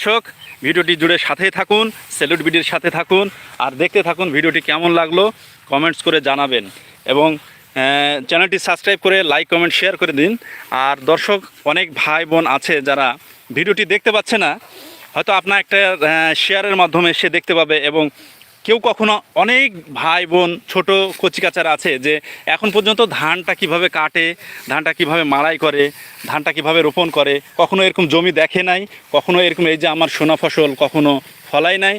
দর্শক, ভিডিওটি জুড়ে সাথেই থাকুন সেলুট ভিডিওর সাথে থাকুন, আর দেখতে থাকুন ভিডিওটি কেমন লাগল কমেন্টস করে জানাবেন। এবং চ্যানেলটি সাবস্ক্রাইব করে লাইক কমেন্ট শেয়ার করে দিন। আর দর্শক, অনেক ভাই বোন আছে যারা ভিডিওটি দেখতে পাচ্ছে না, হয়তো আপনার একটা শেয়ারের মাধ্যমে সে দেখতে পাবে এবং কেউ কখনো অনেক ভাই বোন, ছোট কচিকাচার আছে যে এখন পর্যন্ত ধানটা কীভাবে কাটে, ধানটা কীভাবে মাড়াই করে, ধানটা কীভাবে রোপণ করে, কখনো এরকম জমি দেখে নাই, কখনো এরকম এই যে আমার সোনা ফসল কখনো ফলাই নাই।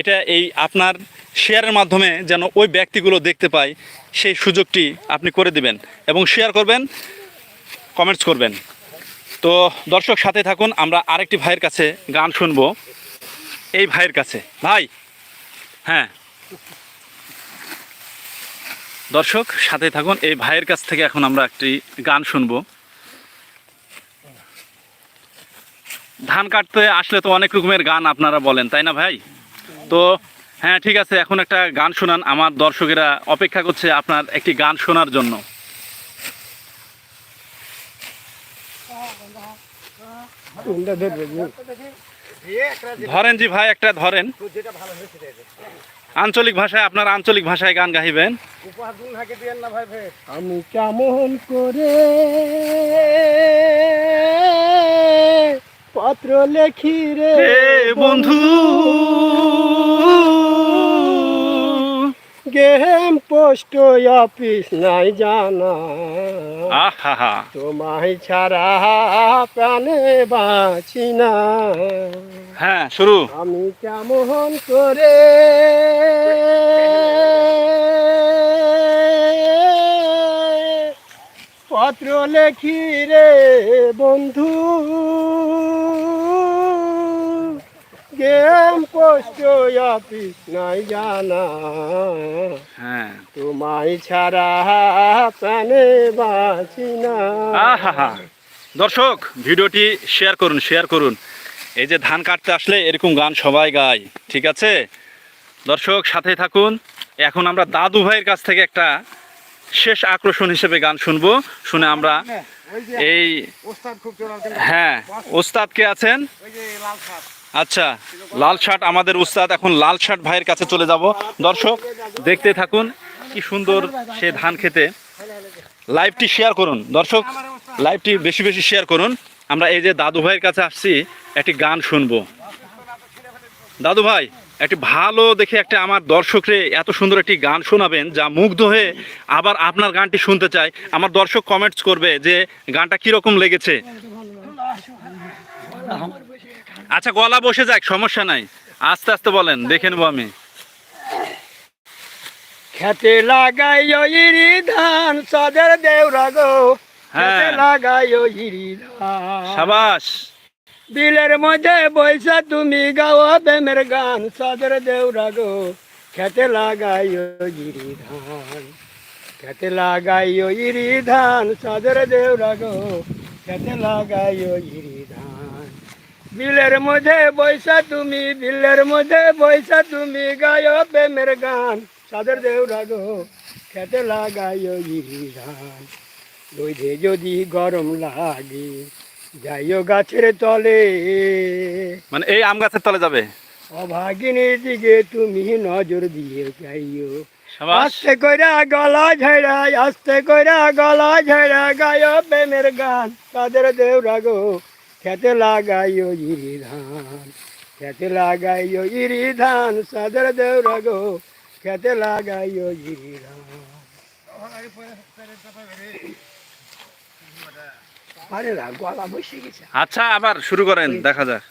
এটা এই আপনার শেয়ারের মাধ্যমে যেন ওই ব্যক্তিগুলো দেখতে পায়, সেই সুযোগটি আপনি করে দিবেন এবং শেয়ার করবেন কমেন্টস করবেন। তো দর্শক সাথে থাকুন, আমরা আরেকটি ভাইয়ের কাছে গান শুনব। এই ভাইয়ের কাছে। ভাই হ্যাঁ। দর্শক, সাথে থাকুন। এই ভাইয়ের কাছ থেকে এখন আমরা একটি গান শুনব। ধান কাটতে আসলে তো অনেক রকমের গান আপনারা বলেন, তাই না ভাই? তো হ্যাঁ ঠিক আছে, এখন একটা গান শোনান। আমার দর্শকেরা অপেক্ষা করছে আপনার একটি গান শোনার জন্য। ধরেন জি ভাই একটা ধরেন। আঞ্চলিক ভাষায় আপনার আঞ্চলিক ভাষায় গান গাইবেন আমি কেমন করে পত্র লেখি রে বন্ধু। গেম পোস্ট অফিস নাই জানা। তোমায় ছাড়া প্রাণে বাঁচি না। হ্যাঁ শুরু। আমি কেমন করে পত্র লেখি রে বন্ধু? গেম অফিস নাই জানা। হ্যাঁ। তোমায় ছাড়া প্রাণে বাঁচি না। দর্শক ভিডিওটি শেয়ার করুন শেয়ার করুন। এই যে ধান কাটতে আসলে এরকম গান সবাই গায় ঠিক আছে? দর্শক সাথে থাকুন। এখন আমরা দাদু ভাইয়ের কাছ থেকে একটা শেষ আকর্ষণ হিসেবে গান শুনব। শুনে আমরা এই ওস্তাদ খুব চড়াতে হ্যাঁ ওস্তাদ কে আছেন? ওই যে লাল শার্ট আচ্ছা লাল শার্ট আমাদের উস্তাদ, এখন লাল শার্ট ভাইয়ের কাছে চলে যাব। দর্শক, দেখতে থাকুন কি সুন্দর সে ধান খেতে। লাইভটি শেয়ার করুন। দর্শক লাইভটি বেশি বেশি শেয়ার করুন। আমরা এই যে দাদু ভাইয়ের কাছে আসছি, একটি গান শুনব। দাদু ভাই, একটি ভালো দেখে একটা আমার দর্শকরে এত সুন্দর একটি গান শোনাবেন, যা মুগ্ধ হয়ে আবার আপনার গানটি শুনতে চাই আমার দর্শক কমেন্টস করবে যে গানটা কীরকম লেগেছে। আচ্ছা গলা বসে যাক সমস্যা নাই। আস্তে আস্তে বলেন দেখে নেব আমি। খেতে লাগাই ইরি ধান সদের দেউরা গো। খেতে হ্যাঁ। লাগাই ইরি ধান সাবাস। বিলের মধ্যে বৈশা তুমি গাও প্রেমের গান সদের দেওরা গো। খেতে লাগাই ইরি ধান খেতে লাগাই ইরি ধান সদের দেওরা গো। খেতে লাগাই ইরি ধান বিলের মধ্যে বৈশা তুমি বিলের মধ্যে বৈশা তুমি গায় প্রেমের গান। সাদের দেওরা গো খেতে লাগাইও ইরি ধান রোদে যদি গরম লাগে যাইও গাছের তলে। মানে এই আম গাছের তলে যাবে? অভাগিনীর দিকে তুমি নজর দিয়ে যাইও। আস্তে কইরা গলা ঝাড়া আস্তে কইরা গলা ঝাড়া গায় প্রেমের গান। তাদের দেওরা গো খেতে লাগাইও ইরি ধান খেতে লাগাইও ইরি ধান সাদের দেওরা গো খেতে লাগাইও ইরি ধান আরে না গলা বসে গেছে। আচ্ছা আবার শুরু করেন দেখা যাক।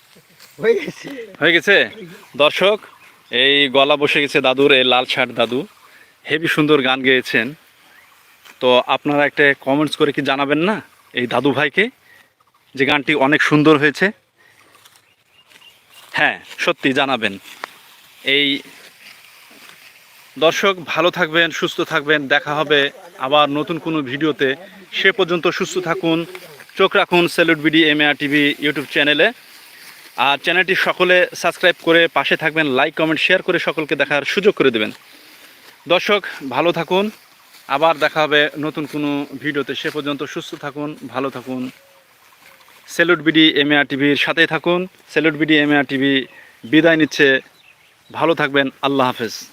হয়ে গেছে। হয়ে গেছে? দর্শক এই গলা বসে গেছে দাদুর এই লাল শার্ট দাদু। হেভি সুন্দর গান গেয়েছেন। তো আপনারা একটা কমেন্টস করে কি জানাবেন না এই দাদু ভাইকে? যে গানটি অনেক সুন্দর হয়েছে। হ্যাঁ সত্যি জানাবেন। এই দর্শক ভালো থাকবেন, সুস্থ থাকবেন। দেখা হবে আবার নতুন কোনো ভিডিওতে। সে পর্যন্ত সুস্থ থাকুন, চোখ রাখুন salute BD M TV YouTube চ্যানেলে। আর চ্যানেলটি সকলে সাবস্ক্রাইব করে পাশে থাকবেন, লাইক, কমেন্ট, শেয়ার করে সকলকে দেখার সুযোগ করে দেবেন। দর্শক, ভালো থাকুন। আবার দেখা হবে নতুন কোনো ভিডিওতে। সে পর্যন্ত সুস্থ থাকুন, ভালো থাকুন। সেলুট বিডি এম টিভির সাথেই থাকুন। সেলুট বিডি আর টিভি বিদায় নিচ্ছে। ভালো থাকবেন। আল্লাহ হাফেজ।